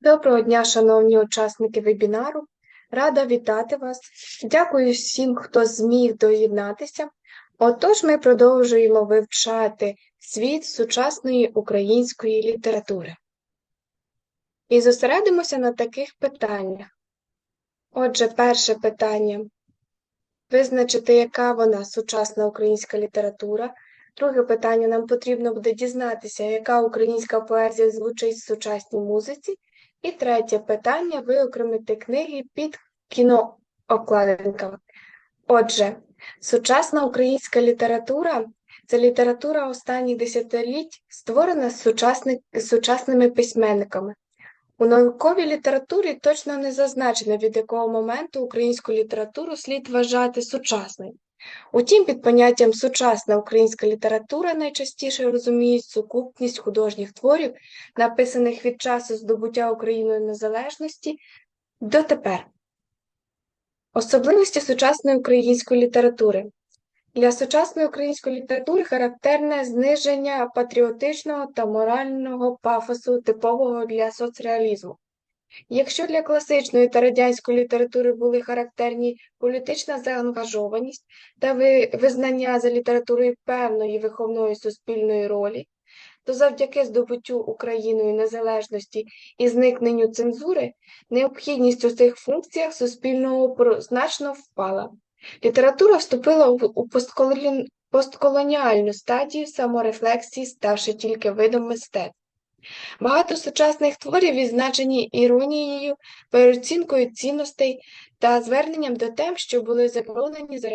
Доброго дня, шановні учасники вебінару. Рада вітати вас. Дякую всім, хто зміг доєднатися. Отож, ми продовжуємо вивчати світ сучасної української літератури. І зосередимося на таких питаннях. Отже, перше питання. Визначити, яка вона сучасна українська література. Друге питання. Нам потрібно буде дізнатися, яка українська поезія звучить в сучасній музиці. І третє питання виокремити книги під кінообкладинками. Отже, сучасна українська література це література останніх десятиліть, створена сучасни- сучасними письменниками. У науковій літературі точно не зазначено, від якого моменту українську літературу слід вважати сучасною. Утім, під поняттям сучасна українська література найчастіше розуміють сукупність художніх творів, написаних від часу здобуття Україною незалежності до тепер. Особливості сучасної української літератури. Для сучасної української літератури характерне зниження патріотичного та морального пафосу, типового для соцреалізму. Якщо для класичної та радянської літератури були характерні політична заангажованість та визнання за літературою певної виховної суспільної ролі, то завдяки здобуттю Україною незалежності і зникненню цензури необхідність у цих функціях суспільного значно впала. Література вступила у постколоніальну стадію саморефлексії, ставши тільки видом мистецтва. Багато сучасних творів відзначені іронією, переоцінкою цінностей та зверненням до тем, що були заборонені за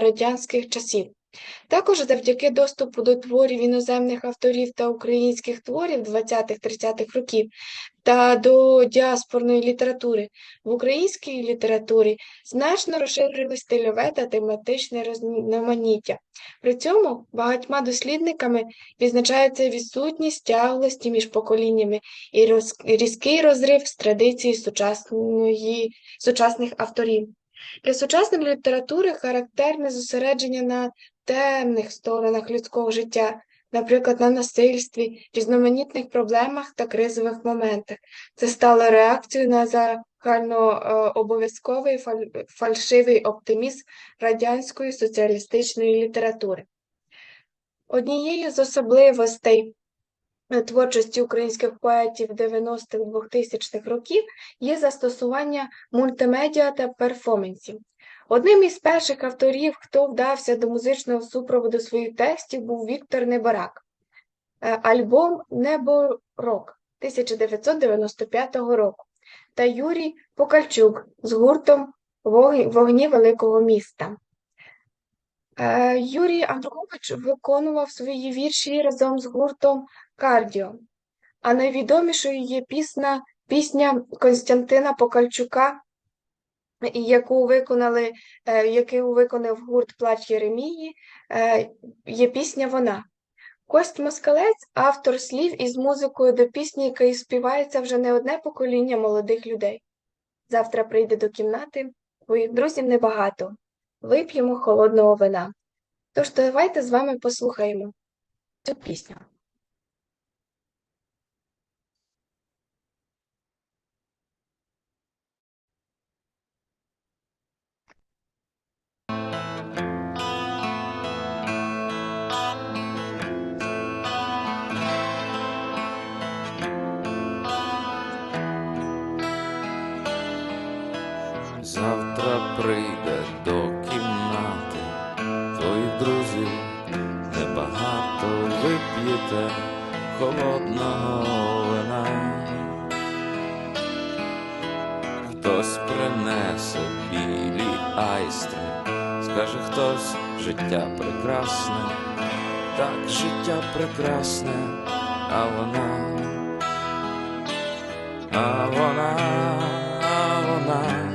радянських часів. Також завдяки доступу до творів іноземних авторів та українських творів 20-30-х років та до діаспорної літератури в українській літературі значно розширилось стильове та тематичне різноманіття. При цьому багатьма дослідниками відзначається відсутність тяглості між поколіннями і роз- різкий розрив з традиції сучасної, сучасних авторів. Для сучасної літератури характерне зосередження на темних сторонах людського життя, наприклад, на насильстві, різноманітних проблемах та кризових моментах. Це стало реакцією на загальнообов'язковий фаль- фальшивий оптимізм радянської соціалістичної літератури. Однією з особливостей е, творчості українських поетів 90-х 2000-х років є застосування мультимедіа та перформансів. Одним із перших авторів, хто вдався до музичного супроводу своїх текстів, був Віктор Неборак. Е, Альбом Неборок 1995 року та Юрій Покальчук з гуртом «Вогні- Великого міста. Е, Юрій Андрукович виконував свої вірші разом з гуртом Кардіо, а найвідомішою є пісня, пісня Константина Покальчука, яку виконали, е, яку виконав гурт Плач Єремії, е, є пісня «Вона». Кость Москалець – автор слів із музикою до пісні, яка співається вже не одне покоління молодих людей. Завтра прийде до кімнати, твоїх друзів небагато, вип'ємо холодного вина. Тож давайте з вами послухаємо цю пісню. До кімнати, твоїх друзів небагато вип'єте холодного вина. Хтось принесе білі айстри, скаже хтось життя прекрасне, так життя прекрасне, а вона, а вона, а вона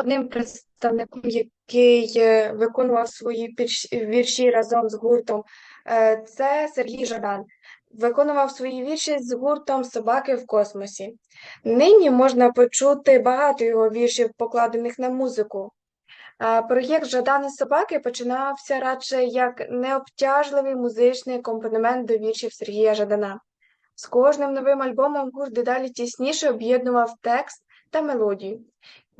Одним представником, який е, виконував свої вірші разом з гуртом, е, це Сергій Жадан. Виконував свої вірші з гуртом Собаки в космосі. Нині можна почути багато його віршів, покладених на музику. Е, Проєкт Жадани собаки починався радше як необтяжливий музичний акомпанемент до віршів Сергія Жадана. З кожним новим альбомом гурт дедалі тісніше об'єднував текст та мелодію.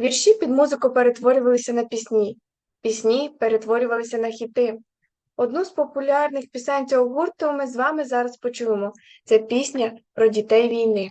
Вірші під музику перетворювалися на пісні, пісні перетворювалися на хіти. Одну з популярних пісень цього гурту ми з вами зараз почуємо. Це пісня про дітей війни.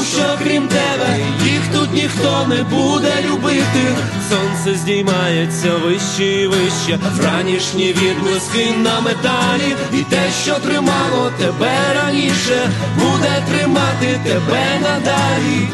що крім тебе їх тут ніхто не буде любити. Сонце здіймається вище і вище, вранішні відблиски на металі, і те, що тримало тебе раніше, буде тримати тебе надалі.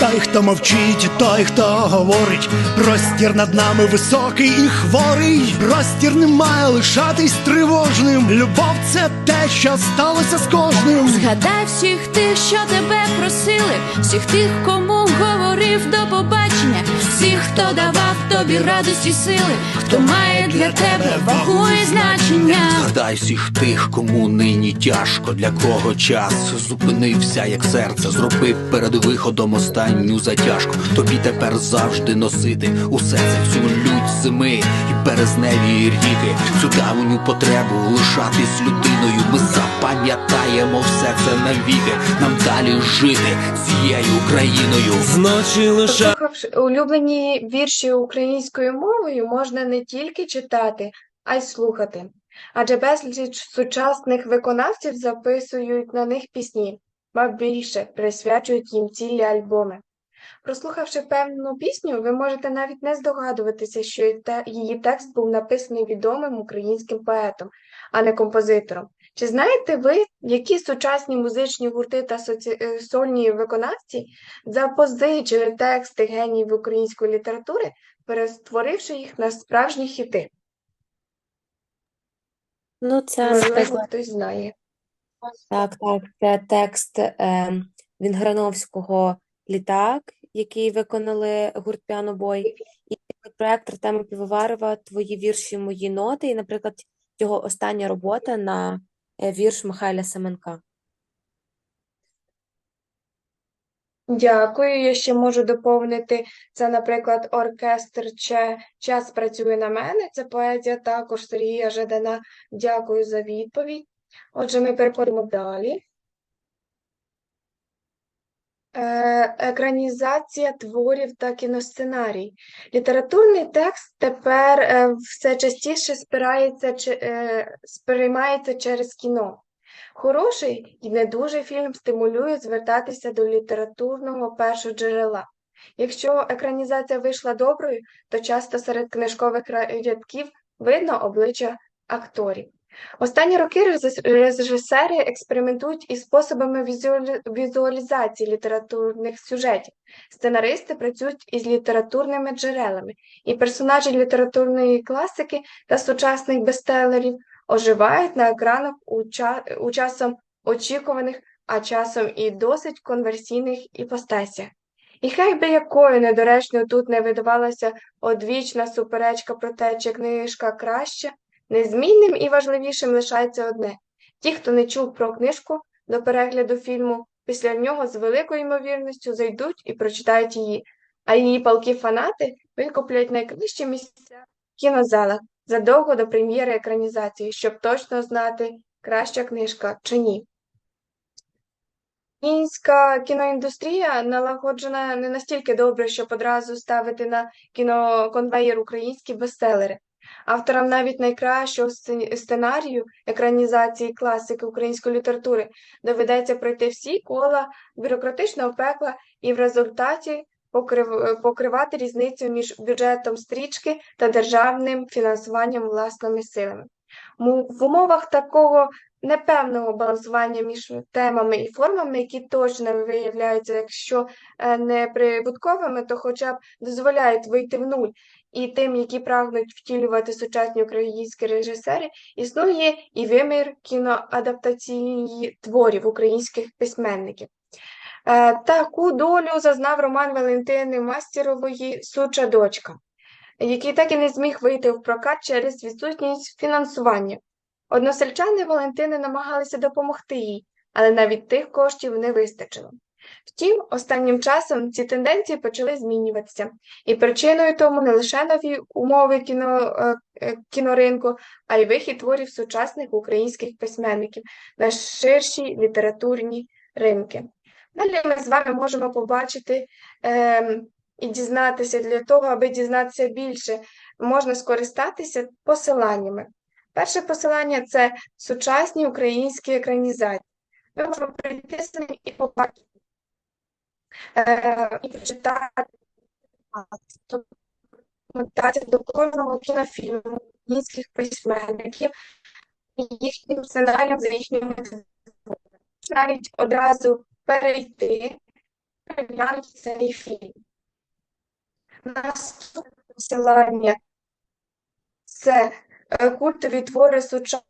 Той, хто мовчить, той, хто говорить, простір над нами високий і хворий. Простір не має лишатись тривожним. Любов це те, що сталося з кожним. Згадай всіх тих, що тебе просили, всіх тих, кому говорив до побачення, всіх, хто давав тобі радості сили, хто має для тебе вагу і значення. Згадай всіх тих, кому нині тяжко, для кого час зупинився, як серце, зробив перед виходом останню затяжку. Тобі тепер завжди носити усе це всю лють зими і березневі ріки, цю давню потребу лишатись людиною. Ми запам'ятаємо все це навіки. Нам далі жити цією країною. Зночі лише. Улюблені вірші українською мовою, можна не тільки читати, а й слухати. Адже безліч сучасних виконавців записують на них пісні, ба більше присвячують їм цілі альбоми. Прослухавши певну пісню, ви можете навіть не здогадуватися, що її текст був написаний відомим українським поетом, а не композитором. Чи знаєте ви, які сучасні музичні гурти та соці... е, сольні виконавці запозичили тексти геніїв української літератури, перетворивши їх на справжні хіти? Ну, це, Можливо, хтось знає. Так, так, це текст е, Вінграновського «Літак», який виконали гурт «Піанобой», і проект Артема Півоварова «Твої вірші, мої ноти», і, наприклад, його остання робота на е, вірш Михайля Семенка. Дякую. Я ще можу доповнити це, наприклад, оркестр Че Час працює на мене. Це поезія також Сергія Жадана. Дякую за відповідь. Отже, ми переходимо далі. Е, Екранізація творів та кіносценарій. Літературний текст тепер е, все частіше спирається, е, сприймається через кіно. Хороший і не дуже фільм стимулює звертатися до літературного першоджерела. Якщо екранізація вийшла доброю, то часто серед книжкових рядків видно обличчя акторів. Останні роки режисери експериментують із способами візуалізації літературних сюжетів. Сценаристи працюють із літературними джерелами, і персонажі літературної класики та сучасних бестселерів оживають на екранах у, ча- у часом очікуваних а часом і досить конверсійних іпостасях. І хай би якою недоречною тут не видавалася одвічна суперечка про те, чи книжка краща, незмінним і важливішим лишається одне ті, хто не чув про книжку до перегляду фільму, після нього з великою ймовірністю зайдуть і прочитають її, а її палкі фанати викуплять найкращі місця в кінозалах задовго до прем'єри екранізації, щоб точно знати, краща книжка чи ні. Українська кіноіндустрія налагоджена не настільки добре, щоб одразу ставити на кіноконвеєр українські бестселери. Авторам навіть найкращого сценарію екранізації класики української літератури доведеться пройти всі кола бюрократичного пекла і в результаті покривати різницю між бюджетом стрічки та державним фінансуванням власними силами. В умовах такого непевного балансування між темами і формами, які точно виявляються, якщо е, не прибутковими, то хоча б дозволяють вийти в нуль. І тим, які прагнуть втілювати сучасні українські режисери, існує і вимір кіноадаптації творів українських письменників. Е, Таку долю зазнав роман Валентини Мастерової Суча дочка, який так і не зміг вийти в прокат через відсутність фінансування. Односельчани Валентини намагалися допомогти їй, але навіть тих коштів не вистачило. Втім, останнім часом ці тенденції почали змінюватися, і причиною тому не лише нові умови кіно, е, е, кіноринку, а й вихід творів сучасних українських письменників на ширші літературні ринки. Далі ми з вами можемо побачити ем, і дізнатися для того, аби дізнатися більше, можна скористатися посиланнями. Перше посилання це сучасні українські екранізації. Ми можемо прийти з ним і побачити, е, і прочитати до кожного кінофільму українських письменників і їхнім сценаріям за їхніми навіть одразу перейти, переглянути цей фільм. Наступне посилання це е, культові твори сучасних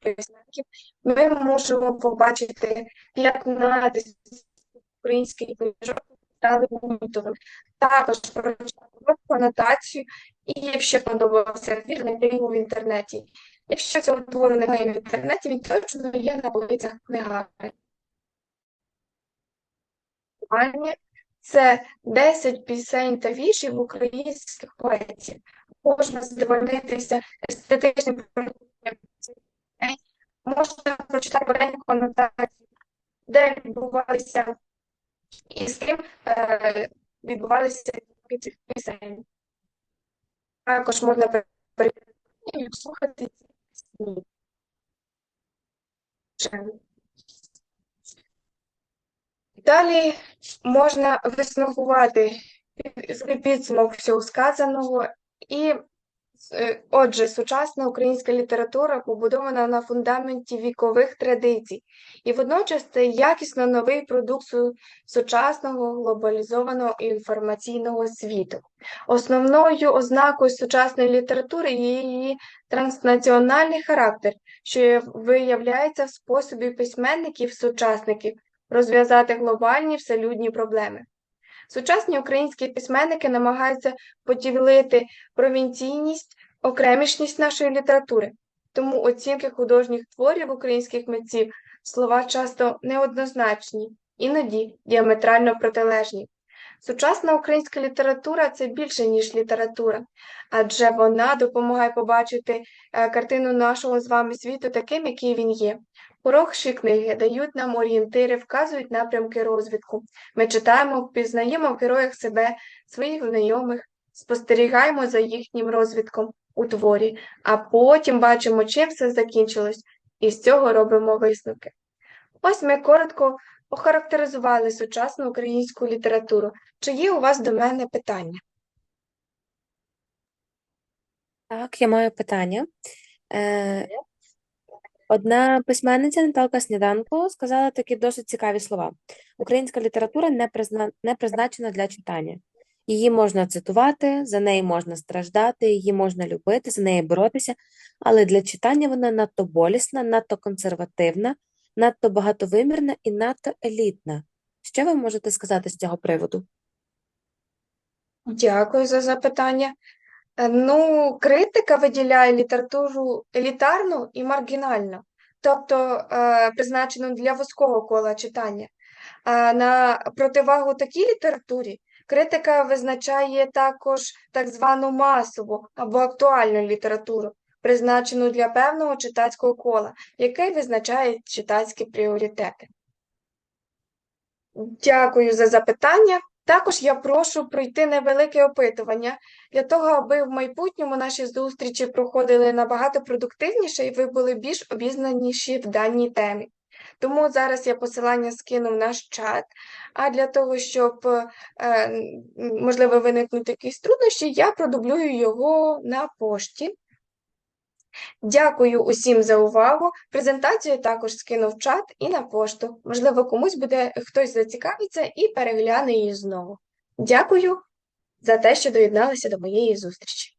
письменників. Ми можемо побачити 15 українських книжок стали культовим. Також коротку анотацію, і якщо подобався твір, його в інтернеті. Якщо цього твору немає в інтернеті, він точно є на полицях книгарні. Це 10 пісень та віршів українських поетів. Можна задовольнитися естетичним продуктом можна прочитати маленьку анотацію, де відбувалися і з ким е, відбувалися цих пісень. Також можна і слухати ці пісні. Далі можна висновкувати під- підсумок всього сказаного і Отже, сучасна українська література побудована на фундаменті вікових традицій, і водночас це якісно новий продукт сучасного глобалізованого інформаційного світу. Основною ознакою сучасної літератури є її транснаціональний характер, що виявляється в способі письменників-сучасників розв'язати глобальні вселюдні проблеми. Сучасні українські письменники намагаються поділити провінційність, окремішність нашої літератури, тому оцінки художніх творів українських митців слова часто неоднозначні, іноді діаметрально протилежні. Сучасна українська література це більше, ніж література, адже вона допомагає побачити е, картину нашого з вами світу таким, який він є. Хороші книги дають нам орієнтири, вказують напрямки розвитку. Ми читаємо, впізнаємо в героях себе, своїх знайомих, спостерігаємо за їхнім розвитком у творі, а потім бачимо, чим все закінчилось, і з цього робимо висновки. Ось ми коротко охарактеризували сучасну українську літературу. Чи є у вас до мене питання? Так, я маю питання. Е, одна письменниця Наталка Сніданко сказала такі досить цікаві слова. Українська література не, призна... не призначена для читання. Її можна цитувати, за неї можна страждати, її можна любити, за неї боротися, але для читання вона надто болісна, надто консервативна, надто багатовимірна і надто елітна. Що ви можете сказати з цього приводу? Дякую за запитання. Е, Ну, критика виділяє літературу елітарну і маргінальну, тобто е, призначену для вузького кола читання. На противагу такій літературі критика визначає також так звану масову або актуальну літературу, призначену для певного читацького кола, яке визначає читацькі пріоритети. Дякую за запитання. Також я прошу пройти невелике опитування для того, аби в майбутньому наші зустрічі проходили набагато продуктивніше і ви були більш обізнаніші в даній темі. Тому зараз я посилання скину в наш чат, а для того, щоб, е, можливо, виникнуть якісь труднощі, я продублюю його на пошті. Дякую усім за увагу. Презентацію також скину в чат і на пошту. Можливо, комусь буде хтось зацікавиться і перегляне її знову. Дякую за те, що доєдналися до моєї зустрічі.